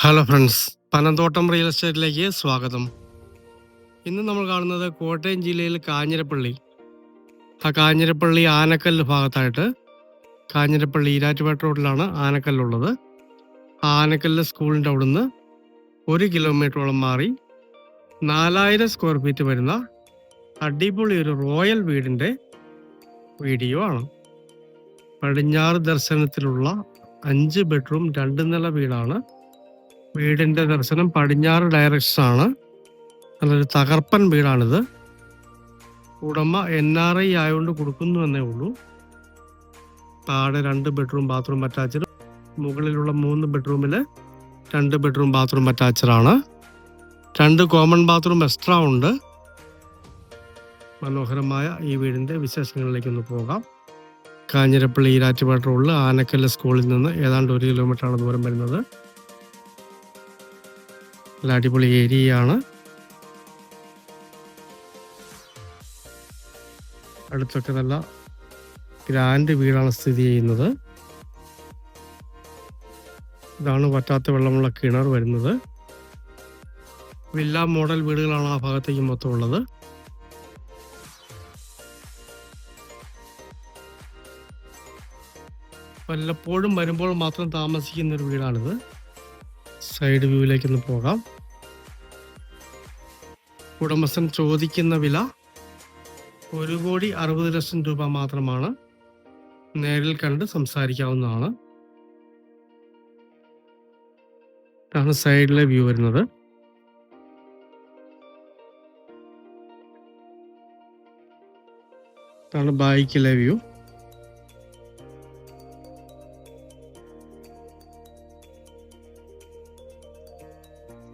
Hello friends Panamthottam real എസ്റ്റേറ്റിലേക്ക് സ്വാഗതം. ഇന്ന് നമ്മൾ കാണുന്നത് കോട്ടയം ജില്ലയിൽ കാഞ്ഞിരപ്പള്ളി. ആ കാഞ്ഞിരപ്പള്ളി ആനക്കല്ല് ഭാഗത്തായിട്ട് കാഞ്ഞിരപ്പള്ളി ഈരാറ്റുപേട്ട റോഡിലാണ് ആനക്കല്ലുള്ളത്. ആ ആനക്കല്ല് സ്കൂളിന്റെ അവിടുന്ന് ഒരു കിലോമീറ്ററോളം മാറി നാലായിരം സ്ക്വയർ ഫീറ്റ് വരുന്ന അടിപൊളി ഒരു റോയൽ വീടിന്റെ വീഡിയോ ആണ്. പടിഞ്ഞാറ് ദർശനത്തിലുള്ള അഞ്ച് ബെഡ്റൂം രണ്ട് നില വീടാണ് വീടിന്റെ ദർശനം പടിഞ്ഞാറ് ഡയറക്ഷൻ ആണ്. നല്ലൊരു തകർപ്പൻ വീടാണിത്. ഉടമ എൻ ആർ ഐ ആയതുകൊണ്ട് കൊടുക്കുന്നു എന്നേ ഉള്ളൂ. താഴെ രണ്ട് ബെഡ്റൂം ബാത്റൂം അറ്റാച്ച്ഡ്. മുകളിലുള്ള മൂന്ന് ബെഡ്റൂമിൽ രണ്ട് ബെഡ്റൂം ബാത്റൂം അറ്റാച്ച്ഡ് ആണ്. രണ്ട് കോമൺ ബാത്റൂം എക്സ്ട്രാ ഉണ്ട്. മനോഹരമായ ഈ വീടിന്റെ വിശേഷങ്ങളിലേക്ക് ഒന്ന് പോകാം. കാഞ്ഞിരപ്പള്ളി ഈരാറ്റുപേട്ട റോഡിൽ ആനക്കല്ല് സ്കൂളിൽ നിന്ന് ഏതാണ്ട് ഒരു കിലോമീറ്ററാണ് ദൂരം വരുന്നത്. നല്ല അടിപൊളി ഏരിയയാണ്. അടുത്തൊക്കെ നല്ല ഗ്രാൻഡ് വീടാണ് സ്ഥിതി ചെയ്യുന്നത്. ഇതാണ് വറ്റാത്ത വെള്ളമുള്ള കിണർ വരുന്നത്. വില്ല മോഡൽ വീടുകളാണ് ആ ഭാഗത്തേക്ക് മൊത്തം ഉള്ളത്. വല്ലപ്പോഴും വരുമ്പോൾ മാത്രം താമസിക്കുന്ന ഒരു വീടാണിത്. സൈഡ് വ്യൂവിലേക്ക് ഒന്ന് പോകാം. ഉടമസ്ഥൻ ചോദിക്കുന്ന വില ഒരു കോടി അറുപത് ലക്ഷം രൂപ മാത്രമാണ്. നേരിൽ കണ്ട് സംസാരിക്കാവുന്നതാണ്. ഇതാണ് സൈഡിലെ വ്യൂ വരുന്നത്. ഇതാണ് ബൈക്കിലെ വ്യൂ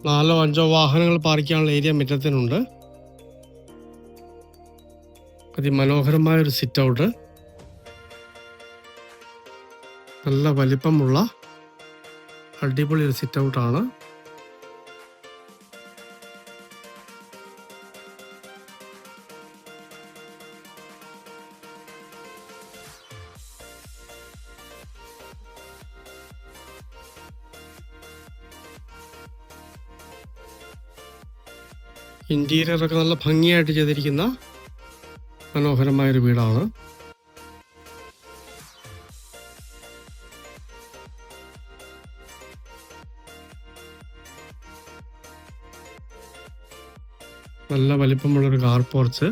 നാലോ അഞ്ചോ വാഹനങ്ങൾ പാർക്ക് ചെയ്യാനുള്ള ഏരിയ മുറ്റത്തിനുണ്ട്. അതിമനോഹരമായ ഒരു സിറ്റ് ഔട്ട് നല്ല വലിപ്പമുള്ള അടിപൊളി ഒരു സിറ്റ് ഔട്ടാണ് ഇന്റീരിയർ ഒക്കെ നല്ല ഭംഗിയായിട്ട് ചെയ്തിരിക്കുന്ന മനോഹരമായൊരു വീടാണ്. നല്ല വലിപ്പമുള്ളൊരു കാർ പോർച്ച്.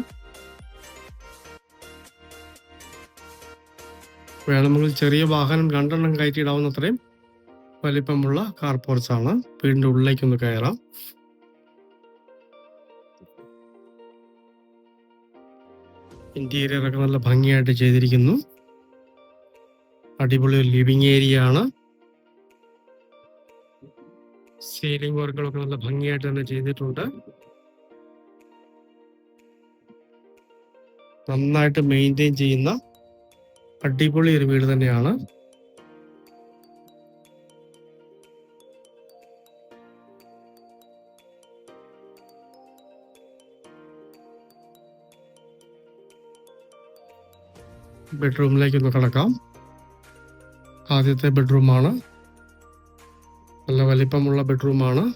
വേണമെങ്കിൽ ചെറിയ വാഹനം രണ്ടെണ്ണം കയറ്റിയിടാവുന്ന അത്രയും വലിപ്പമുള്ള കാർ പോർച്ചാണ്. വീടിന്റെ ഉള്ളിലേക്കൊന്ന് കയറാം. ഇന്റീരിയർ ഒക്കെ നല്ല ഭംഗിയായിട്ട് ചെയ്തിരിക്കുന്നു. അടിപൊളി ലിവിങ് ഏരിയ ആണ്. സീലിംഗ് വർക്കുകളൊക്കെ നല്ല ഭംഗിയായിട്ട് തന്നെ ചെയ്തിട്ടുണ്ട്. നന്നായിട്ട് മെയിന്റെയിൻ ചെയ്യുന്ന അടിപൊളി ഒരു വീട് തന്നെയാണ്. ബെഡ്റൂമിലേക്ക് ഒന്ന് കിടക്കാം. ആദ്യത്തെ ബെഡ്റൂമാണ്. നല്ല വലിപ്പമുള്ള ബെഡ്റൂമാണ്.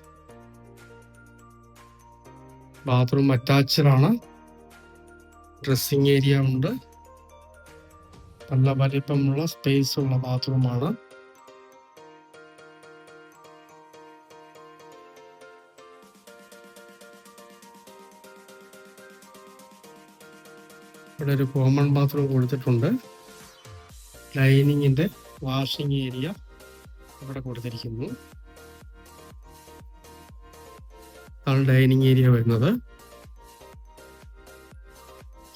ബാത്റൂം അറ്റാച്ച്ഡ് ആണ് ഡ്രസ്സിങ് ഏരിയ ഉണ്ട്. നല്ല വലിപ്പമുള്ള സ്പേസ് ഉള്ള ബാത്റൂമാണ്. ഇവിടെ ഒരു കോമൺ ബാത്റൂം കൊടുത്തിട്ടുണ്ട്. ലൈനിങ്ങിന്റെ വാഷിംഗ് ഏരിയ ഇവിടെ കൊടുത്തിരിക്കുന്നു. ആണ് ഡൈനിങ് ഏരിയ വരുന്നത്.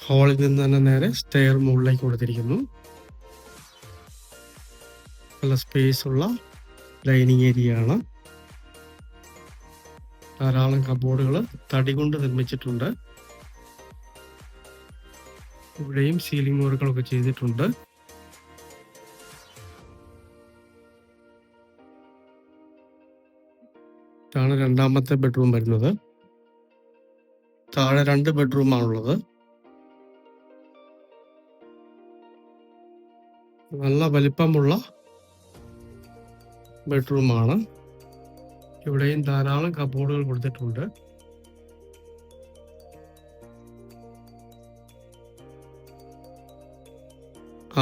ഹാളിൽ നിന്ന് തന്നെ നേരെ സ്റ്റെയർ മുകളിലേക്ക് കൊടുത്തിരിക്കുന്നു. നല്ല സ്പേസ് ഉള്ള ഡൈനിങ് ഏരിയ ആണ്. ധാരാളം കബോർഡുകൾ തടി കൊണ്ട് നിർമ്മിച്ചിട്ടുണ്ട്. ഇവിടെയും സീലിംഗ് വർക്കുകളൊക്കെ ചെയ്തിട്ടുണ്ട്. ഇതാണ് രണ്ടാമത്തെ ബെഡ്റൂം വരുന്നത്. താഴെ രണ്ട് ബെഡ്റൂം ആണുള്ളത് നല്ല വലിപ്പമുള്ള ബെഡ്റൂമാണ്. ഇവിടെയും ധാരാളം കബോർഡുകൾ കൊടുത്തിട്ടുണ്ട്.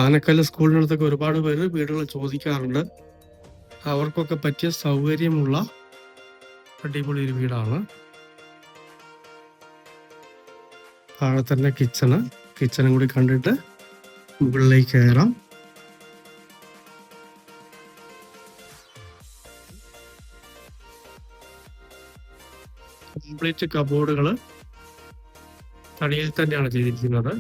ആനക്കല്ല് സ്കൂളിനടുത്തൊക്കെ ഒരുപാട് പേര് വീടുകൾ ചോദിക്കാറുണ്ട്. അവർക്കൊക്കെ പറ്റിയ സൗകര്യമുള്ള അടിപൊളി ഒരു വീടാണ്. താഴെ തന്നെ കിച്ചണ് കിച്ചണും കൂടി കണ്ടിട്ട് മുകളിലേക്ക് കയറാം. കംപ്ലീറ്റ് കബോർഡുകൾ തടിയിൽ തന്നെയാണ് ചെയ്തിരിക്കുന്നത്.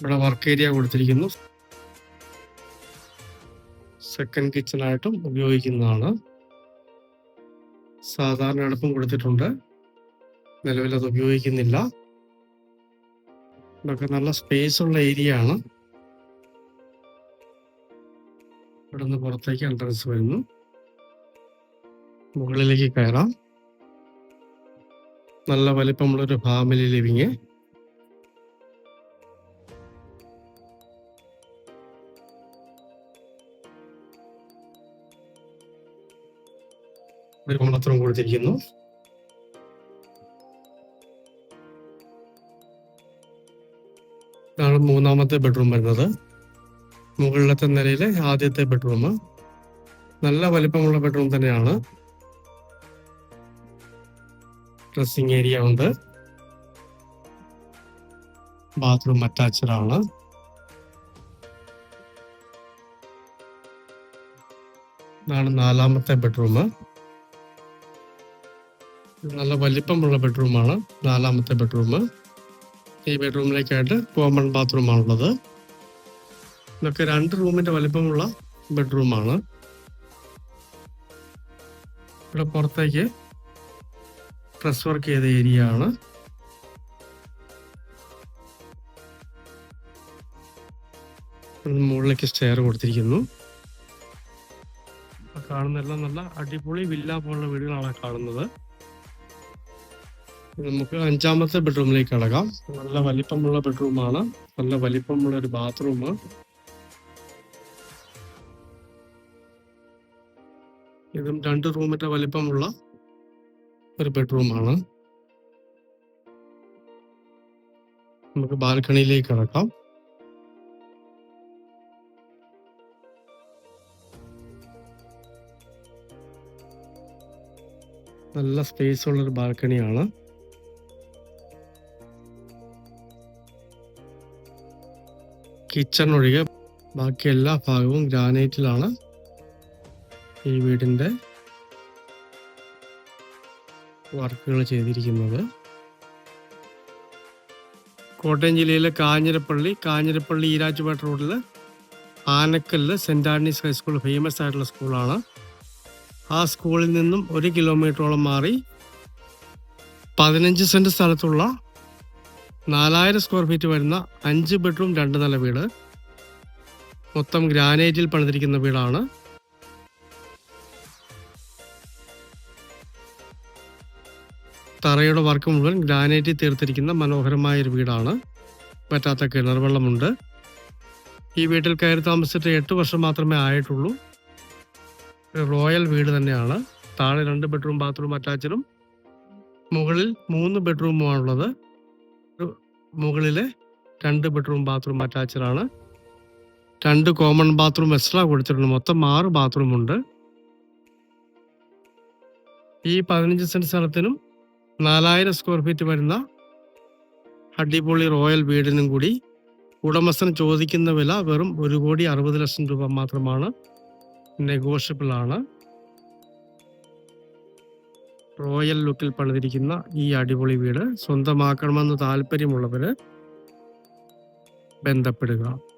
ഇവിടെ വർക്ക് ഏരിയ കൊടുത്തിരിക്കുന്നു. സെക്കൻഡ് കിച്ചൺ ആയിട്ടും ഉപയോഗിക്കുന്നതാണ്. സാധാരണ അടുപ്പും കൊടുത്തിട്ടുണ്ട്. നിലവിൽ അത് ഉപയോഗിക്കുന്നില്ല. ഇതൊക്കെ നല്ല സ്പേസ് ഉള്ള ഏരിയ ആണ്. ഇവിടെ നിന്ന് പുറത്തേക്ക് എൻട്രൻസ് വരുന്നു. മുകളിലേക്ക് കയറാം. നല്ല വലിപ്പമുള്ളൊരു ഫാമിലി ലിവിങ് ഒരു കുളത്തിലും കൊടുത്തിരിക്കുന്നു. ഇതാണ് മൂന്നാമത്തെ ബെഡ്റൂം വരുന്നത്. മുകളിലത്തെ നിലയിലെ ആദ്യത്തെ ബെഡ്റൂം നല്ല വലിപ്പമുള്ള ബെഡ്റൂം തന്നെയാണ്. ഡ്രസ്സിംഗ് ഏരിയ ഉണ്ട്. ബാത്റൂം അറ്റാച്ച്ഡ് ആണ്. ഇതാണ് നാലാമത്തെ ബെഡ്റൂം നല്ല വലിപ്പമുള്ള ബെഡ്റൂമാണ് നാലാമത്തെ ബെഡ്റൂം ഈ ബെഡ്റൂമിലേക്കായിട്ട് കോമൺ ബാത്റൂം ആണുള്ളത്. ഇതൊക്കെ രണ്ട് റൂമിന്റെ വലിപ്പമുള്ള ബെഡ്റൂമാണ് ഇവിടെ പുറത്തേക്ക് പ്രസ് വർക്ക് ചെയ്ത ഏരിയ ആണ്. മുകളിലേക്ക് സ്റ്റെയർ കൊടുത്തിരിക്കുന്നു. കാണുന്നെല്ലാം നല്ല അടിപൊളി വില്ല പോലുള്ള വീടുകളാണ് കാണുന്നത്. നമുക്ക് അഞ്ചാമത്തെ ബെഡ്റൂമിലേക്ക് കടക്കാം. നല്ല വലിപ്പമുള്ള ബെഡ്റൂമാണ് നല്ല വലിപ്പമുള്ള ഒരു ബാത്റൂം ഇതും രണ്ട് റൂമിന്റെ വലിപ്പമുള്ള ഒരു ബെഡ്റൂമാണ് നമുക്ക് ബാൽക്കണിയിലേക്ക് കടക്കാം. നല്ല സ്പേസ് ഉള്ള ഒരു ബാൽക്കണിയാണ്. കിച്ചൺ ഒഴികെ ബാക്കി എല്ലാ ഭാഗവും ഗ്രാനൈറ്റിലാണ് ഈ വീടിന്റെ വർക്കുകൾ ചെയ്തിരിക്കുന്നത്. കോട്ടയം ജില്ലയിലെ കാഞ്ഞിരപ്പള്ളി കാഞ്ഞിരപ്പള്ളി ഈരാറ്റുപേട്ട റോഡിൽ Anakkallu saint Andy's high school famous ആയിട്ടുള്ള സ്കൂളാണ്. ആ സ്കൂളിൽ നിന്നും ഒരു കിലോമീറ്ററോളം മാറി പതിനഞ്ച് സെന്റ് സ്ഥലത്തുള്ള നാലായിരം സ്ക്വയർ ഫീറ്റ് വരുന്ന അഞ്ച് ബെഡ്റൂം രണ്ട് നില വീട്. മൊത്തം ഗ്രാനൈറ്റിൽ പണിതിരിക്കുന്ന വീടാണ്. തറയുടെ വർക്ക് മുഴുവൻ ഗ്രാനൈറ്റിൽ തീർത്തിരിക്കുന്ന മനോഹരമായ ഒരു വീടാണ്. പറ്റാത്ത കിണർ വെള്ളമുണ്ട്. ഈ വീട്ടിൽ കയറി താമസിച്ചിട്ട് എട്ട് വർഷം മാത്രമേ ആയിട്ടുള്ളൂ. റോയൽ വീട് തന്നെയാണ്. താഴെ രണ്ട് ബെഡ്റൂം ബാത്റൂം അറ്റാച്ചഡും മുകളിൽ മൂന്ന് ബെഡ്റൂമുമാണുള്ളത്. മുകളിലെ രണ്ട് ബെഡ്റൂം ബാത്റൂം അറ്റാച്ച്ഡ് ആണ്. രണ്ട് കോമൺ ബാത്റൂം എക്സ്ട്രാ കൊടുത്തിട്ടുണ്ട്. മൊത്തം ആറ് ബാത്റൂം ഉണ്ട്. ഈ പതിനഞ്ച് സെന്റ് സ്ഥലത്തിനും നാലായിരം സ്ക്വയർ ഫീറ്റ് വരുന്ന അടിപൊളി റോയൽ വീടിനും കൂടി ഉടമസ്ഥൻ ചോദിക്കുന്ന വില വെറും ഒരു കോടി അറുപത് ലക്ഷം രൂപ മാത്രമാണ്. നെഗോഷ്യബിൾ ആണ്. റോയൽ ലുക്കിൽ പണിതിരിക്കുന്ന ഈ അടിപൊളി വീട് സ്വന്തമാക്കണമെന്ന് താല്പര്യമുള്ളവര് ബന്ധപ്പെടുക.